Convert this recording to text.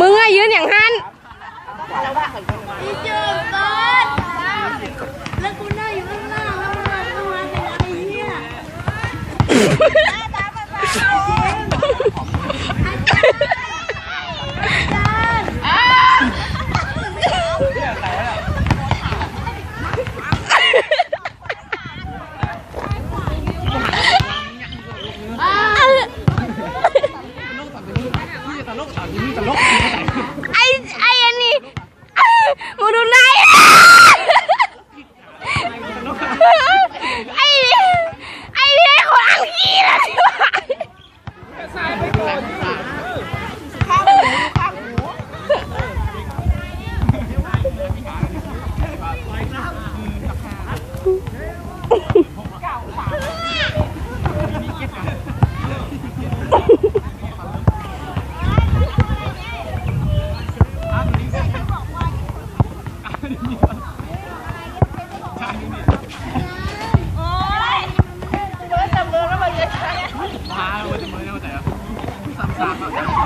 มึงอะยืนอย่างหันพี่จืดก่อนแล้วกูนั่งอยู่ข้างล่างแล้วมันมาเข้ามาเป็นอะไรเนี่ย ไอ้ไอ้อันนี้มูงดูนายไอ้ไอ้นี่คนอังกฤษอะสายไปก่อนข้างหูข้างหูเก่าฝา โอ้ยเบิร์ดจับเบิร์ดแล้มาอะแยะมาเบิร์ดจับเบิร์แล้วแต่ซ้ำซ้ำ